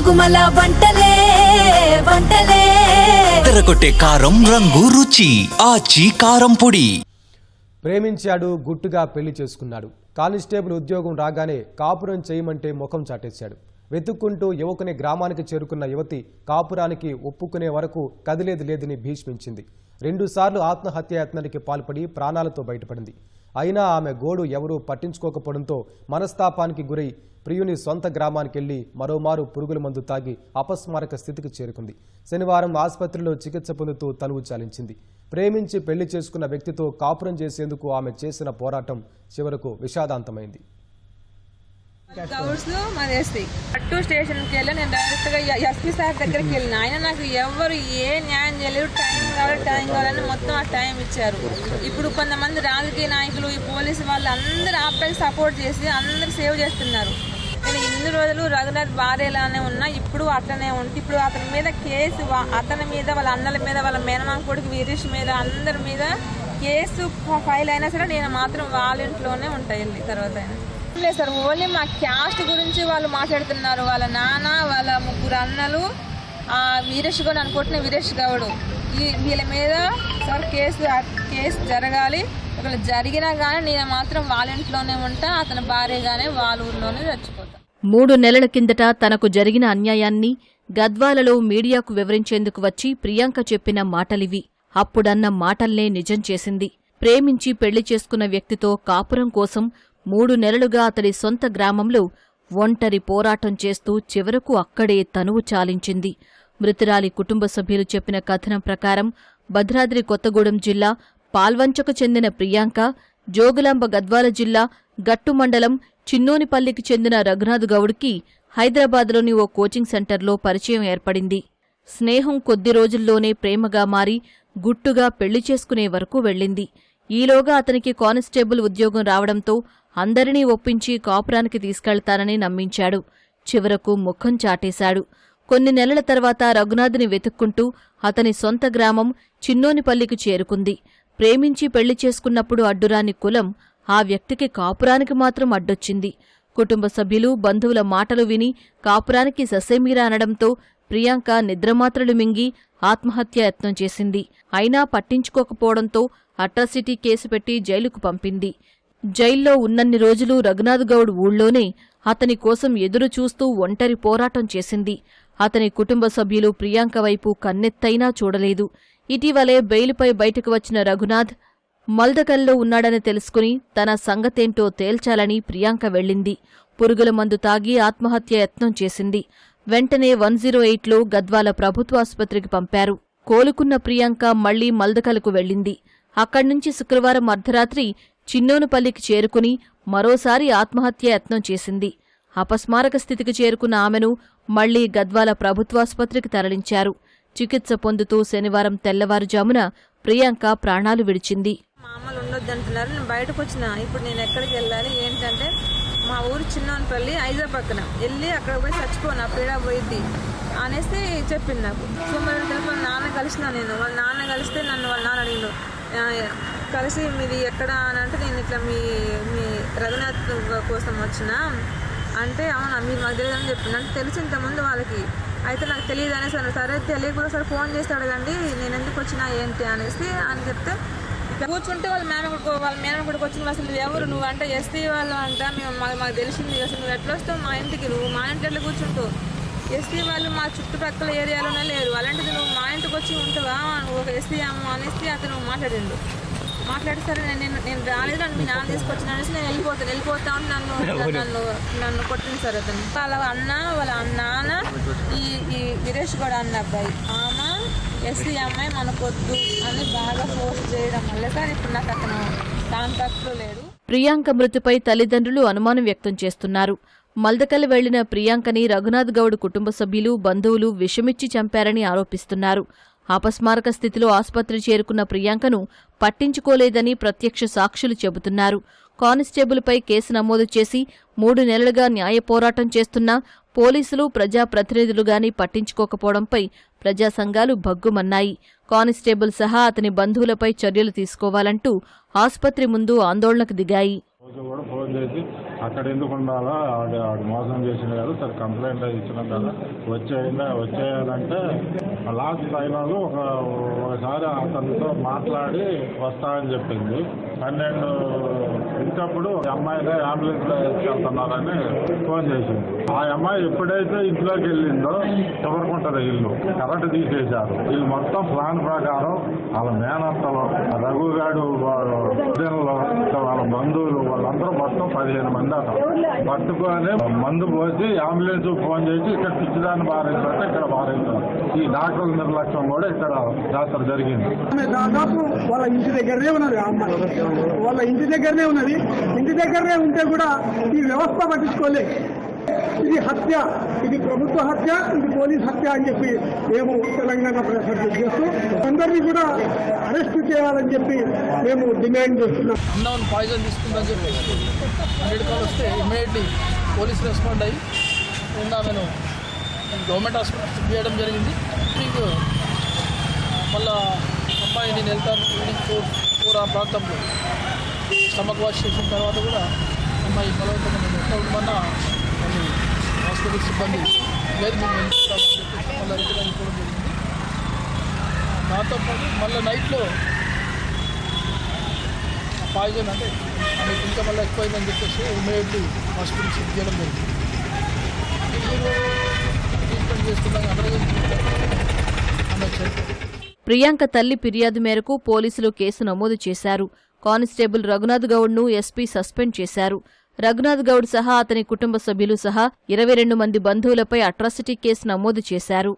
గుమగుమల వంటలే వంటలే. తెరకొట్టే కారం రంగు రుచి ఆచి కారం పొడి. ప్రేమించాడు గుట్టుగా పెళ్ళి చేసుకున్నాడు. కానిస్టేబుల్ ఉద్యోగం రాగానే కాపురం చేయమంటే ముఖం చాటేశాడు. వెతుక్కుంటూ యువకుని గ్రామానికి చేరుకున్న యువతి కాపురానికి ఒప్పుకునే వరకు కదిలేది లేదని భీష్మించింది. రెండుసార్లు ఆత్మహత్యాయత్నానికి పాల్పడి ప్రాణాలతో బయటపడింది. అయినా ఆమె గోడు ఎవరూ పట్టించుకోకపోవడంతో మనస్తాపానికి గురై ప్రియుని సొంత గ్రామానికెళ్ళి మరోమారు పురుగుల మందు తాగి అపస్మారక స్థితికి చేరుకుంది. శనివారం ఆసుపత్రిలో చికిత్స పొందుతూ తనువు చాలించింది. ప్రేమించి పెళ్ళి చేసుకున్న వ్యక్తితో కాపురం చేసేందుకు ఆమె చేసిన పోరాటం చివరకు విషాదాంతమైంది. గౌడ్స్ మాది ఎస్సీ స్టేషన్కి వెళ్ళి నేను డైరెక్ట్గా ఎస్పీ సార్ దగ్గరికి వెళ్ళిన. ఆయన నాకు ఎవరు ఏ న్యాయం చేయలేదు. టైం కావాలి టైం కావాలని మొత్తం ఆ టైం ఇచ్చారు. ఇప్పుడు కొంతమంది రాజకీయ నాయకులు ఈ పోలీసు వాళ్ళు అందరు ఆ అబ్బాయికి సపోర్ట్ చేసి అందరు సేవ్ చేస్తున్నారు. నేను ఇన్ని రోజులు రఘునాథ్ భార్యలానే ఉన్నా. ఇప్పుడు అట్లనే ఉంటే ఇప్పుడు అతని మీద కేసు అతని మీద వాళ్ళ అన్నల మీద వాళ్ళ మేనమామ కొడుకు వీరేష్ మీద అందరి మీద కేసు ఫైల్ అయినా సరే నేను మాత్రం వాళ్ళ ఇంట్లోనే ఉంటాయి వెళ్ళి తర్వాత అయినా. లేదు సార్ ఓన్లీ మా క్యాస్ట్ గురించి వాళ్ళు మాట్లాడుతున్నారు. వాళ్ళ నాన్న వాళ్ళ ముగ్గురు అన్నలు వీరేష్ గౌడ్ అనుకుంటున్న వీరేష్ గౌడ్. ఈ వీళ్ళ మీద సార్ కేసు కేసు జరగాలి. ఒకవేళ జరిగినా కానీ నేను మాత్రం వాళ్ళ ఇంట్లోనే ఉంటా అతని భార్యగానే వాళ్ళ ఊర్లోనే చచ్చిపోతా. మూడు నెలల కిందట తనకు జరిగిన అన్యాయాన్ని గద్వాలలో మీడియాకు వివరించేందుకు వచ్చి ప్రియాంక చెప్పిన మాటలివి. అప్పుడన్న మాటల్నే నిజం చేసింది. ప్రేమించి పెళ్ళి చేసుకున్న వ్యక్తితో కాపురం కోసం మూడు నెలలుగా అతడి సొంత గ్రామంలో ఒంటరి పోరాటం చేస్తూ చివరకు అక్కడే తనువు చాలించింది. మృతురాలి కుటుంబ సభ్యులు చెప్పిన కథనం ప్రకారం భద్రాద్రి కొత్తగూడెం జిల్లా పాల్వంచకు చెందిన ప్రియాంక జోగులాంబ గద్వాల జిల్లా గట్టు మండలం చిన్నోనిపల్లికి చెందిన రఘునాథ్ గౌడ్కి హైదరాబాద్లోని ఓ కోచింగ్ సెంటర్లో పరిచయం ఏర్పడింది. స్నేహం కొద్ది రోజుల్లోనే ప్రేమగా మారి గుట్టుగా పెళ్ళి చేసుకునే వరకు వెళ్ళింది. ఈలోగా అతనికి కానిస్టేబుల్ ఉద్యోగం రావడంతో అందరినీ ఒప్పించి కాపురానికి తీసుకెళ్తానని నమ్మించాడు. చివరకు ముఖం చాటేశాడు. కొన్ని నెలల తర్వాత రఘునాథ్ని వెతుక్కుంటూ అతని సొంత గ్రామం చిన్నోనిపల్లికి చేరుకుంది. ప్రేమించి పెళ్ళి చేసుకున్నప్పుడు అడ్డురాని కులం ఆ వ్యక్తికి కాపురానికి మాత్రం అడ్డొచ్చింది. కుటుంబ సభ్యులు బంధువుల మాటలు విని కాపురానికి ససేమీరా అనడంతో ప్రియాంక నిద్రమాత్రలు మింగి ఆత్మహత్య యత్నం చేసింది. అయినా పట్టించుకోకపోవడంతో అట్రాసిటీ కేసు పెట్టి జైలుకు పంపింది. జైల్లో ఉన్నన్ని రోజులు రఘునాథ్ గౌడ్ ఊళ్ళోనే అతని కోసం ఎదురు చూస్తూ ఒంటరి పోరాటం చేసింది. అతని కుటుంబ సభ్యులు ప్రియాంక వైపు కన్నెత్తైనా చూడలేదు. ఇటీవలే బెయిలుపై బయటకు వచ్చిన రఘునాథ్ మల్దకల్లో ఉన్నాడని తెలుసుకుని తన సంగతేంటో తేల్చాలని ప్రియాంక వెళ్ళింది. పురుగుల మందు తాగి ఆత్మహత్య యత్నం చేసింది. వెంటనే వన్ జీరో ఎయిట్లో గద్వాల ప్రభుత్వాసుపత్రికి పంపారు. కోలుకున్న ప్రియాంక మళ్ళీ మల్దకలకు వెళ్ళింది. అక్కడ్నుంచి శుక్రవారం అర్ధరాత్రి చిన్నోనుపల్లికి చేరుకుని మరోసారి ఆత్మహత్య యత్నం చేసింది. అపస్మారక స్థితికి చేరుకున్న ఆమెను మళ్ళీ గద్వాల ప్రభుత్వాసుపత్రికి తరలించారు. చికిత్స పొందుతూ శనివారం తెల్లవారుజామున ప్రియాంక ప్రాణాలు విడిచింది. మామూలు ఉండొద్దు నేను బయటకు వచ్చిన ఇప్పుడు నేను ఎక్కడికి వెళ్ళాలి ఏంటంటే మా ఊరు చిన్నపల్లి ఐదో పక్కన వెళ్ళి అక్కడ పోయి చచ్చిపోను ఆ పీడ పోయింది అనేసి చెప్పింది నాకు. సో మరి వాళ్ళ నాన్న కలిసిన నేను. వాళ్ళ నాన్న కలిస్తే నన్ను వాళ్ళ నాన్న అడిగిండు కలిసి మీది ఎక్కడ అని అంటే నేను ఇట్లా మీ మీ రఘునాథ్ కోసం వచ్చిన. అంటే అవునా మీరు మాకు తెలియదని చెప్పింది అంటే తెలిసి ఇంతకుముందు వాళ్ళకి. అయితే నాకు తెలియదు అనేసి అన్నారు. సరే తెలియకుండా సరే ఫోన్ చేసి అడగండి నేను ఎందుకు వచ్చినా ఏంటి అనేసి అని చెప్తే కూర్చుంటే వాళ్ళ మేనకొడుకు వాళ్ళ మేనకొడుకు వచ్చి అసలు ఎవరు? నువ్వు అంటే ఎస్టీ వాళ్ళు అంట మేము మాకు మాకు తెలిసింది అసలు నువ్వు ఎట్లా వస్తావు మా ఇంటికి? నువ్వు మా ఇంటి ఎట్లా కూర్చుంటావు? ఎస్టీ వాళ్ళు మా చుట్టుపక్కల ఏరియాలోనే లేరు. అలాంటిది నువ్వు మా ఇంటికి వచ్చి ఉంటావా? నువ్వు ఒక ఎస్టీ అమ్మ అనేసి అతను మాట్లాడిండు. మాట్లాడి సరే నేను నేను- రాలేదు నన్ను మీ నాన్న తీసుకొచ్చిన అనేసి నేను వెళ్ళిపోతాను వెళ్ళిపోతా ఉంటే నన్ను నన్ను నన్ను కొట్టింది సార్ అతను. వాళ్ళ అన్న వాళ్ళ నాన్న ఈ ఈ వీరేష్ కూడా అన్న అబ్బాయి. ఆమె ఎస్సీ అమ్మాయి మనకొద్దు అని బాగా ఫోర్స్ చేయడం వల్ల సార్ ఇప్పుడు నాకు అతను కాంటాక్ట్లో లేడు. ప్రియాంక మృతిపై తల్లిదండ్రులు అనుమానం వ్యక్తం చేస్తున్నారు. మల్దకల్ వెళ్ళిన ప్రియాంకని రఘునాథ్ గౌడ్ కుటుంబ సభ్యులు బంధువులు విషమిచ్చి చంపారని ఆరోపిస్తున్నారు. అపస్మారక స్థితిలో ఆసుపత్రి చేరుకున్న ప్రియాంకను పట్టించుకోలేదని ప్రత్యక్ష సాక్షులు చెబుతున్నారు. కానిస్టేబుల్పై కేసు నమోదు చేసి మూడు నెలలుగా న్యాయ పోరాటం చేస్తున్నా పోలీసులు ప్రజాప్రతినిధులుగాని పట్టించుకోకపోవడంపై ప్రజా సంఘాలు భగ్గుమన్నాయి. కానిస్టేబుల్ సహా అతని బంధువులపై చర్యలు తీసుకోవాలంటూ ఆసుపత్రి ముందు ఆందోళనకు దిగాయి. అక్కడ ఎందుకు ఉండాలా ఆడు ఆడు మోసం చేసిన కదా సరే కంప్లైంట్ ఇచ్చిన ఇచ్చినాం కదా వచ్చేయిందా వచ్చేయాలంటే లాస్ట్ ఫైనల్ ఒక ఒకసారి అతనితో మాట్లాడి వస్తానని చెప్పింది. పన్నెండు ఇంకప్పుడు అమ్మాయిని అంబులెన్స్లో వేసుకెళ్తున్నారని ఫోన్ చేసింది. ఆ అమ్మాయి ఎప్పుడైతే ఇంట్లోకి వెళ్ళిందో ఎవరుకుంటది ఇల్లు కరెంట్ తీసేశారు. ఇది మొత్తం ప్లాన్ ప్రకారం వాళ్ళ మేనత్తలో రఘుగాడు ఉదయంలో వాళ్ళ బంధువులు వాళ్ళందరూ మొత్తం పదిహేను మంది అట పట్టుకొని మందు పోసి అంబులెన్స్ ఫోన్ చేసి ఇక్కడ పిచ్చిదాన్ని బారించారు ఇక్కడ బారించారు ఈ డాక్టర్ల నిర్లక్ష్యం కూడా ఇక్కడ జాతర జరిగింది. దాదాపు వాళ్ళ ఇంటి దగ్గరనే ఉన్నది వాళ్ళ ఇంటి దగ్గరనే ఉన్నది. ఇంటి దగ్గరనే ఉంటే కూడా ఈ వ్యవస్థ పట్టించుకోలేదు ఇది హత్య ఇది ప్రభుత్వ హత్య ఇది పోలీస్ హత్య అని చెప్పి మేము తెలంగాణ ప్రజలకు చేస్తూ అందరినీ కూడా అరెస్ట్ చేయాలని చెప్పి మేము డిమాండ్ చేస్తున్నాం. పాయిజన్ తీసుకుందని చెప్పి హండ్రెడ్ కాల్ వస్తే ఇమీడియట్లీ పోలీస్ రెస్పాండ్ అయ్యి నేను గవర్నమెంట్ హాస్పిటల్ షిఫ్ట్ చేయడం జరిగింది. మీకు మళ్ళా అమ్మాయి నేను వెళ్తాను ఈవినింగ్ ఫోర్ ఫోర్ ఆ ప్రాంతంలో స్టమక్ వాష్ చేసిన తర్వాత కూడా అమ్మాయి బలవంతంగా నేను ఉండమన్నా మళ్ళీ హాస్పిటల్ సిబ్బంది లేదు మేము వెళ్తామని చెప్పి మళ్ళీ రిటర్న్ అయిపోవడం జరిగింది దాంతో పాటు మళ్ళీ నైట్లో పాయిజన్ అంటే ఆమెకు ఇంకా మళ్ళీ ఎక్కువైందని చెప్పేసి ఇమీడియట్లీ హాస్పిటల్ షిఫ్ట్ చేయడం జరిగింది ట్రీట్మెంట్ చేస్తున్నాం అందరూ ఆమె ప్రియాంక తల్లి ఫిర్యాదు మేరకు పోలీసులు కేసు నమోదు చేశారు. కానిస్టేబుల్ రఘునాథ్ గౌడ్ను ఎస్పీ సస్పెండ్ చేశారు. రఘునాథ్ గౌడ్ సహా అతని కుటుంబ సభ్యులు సహా ఇరవై రెండు మంది బంధువులపై అట్రాసిటీ కేసు నమోదు చేశారు.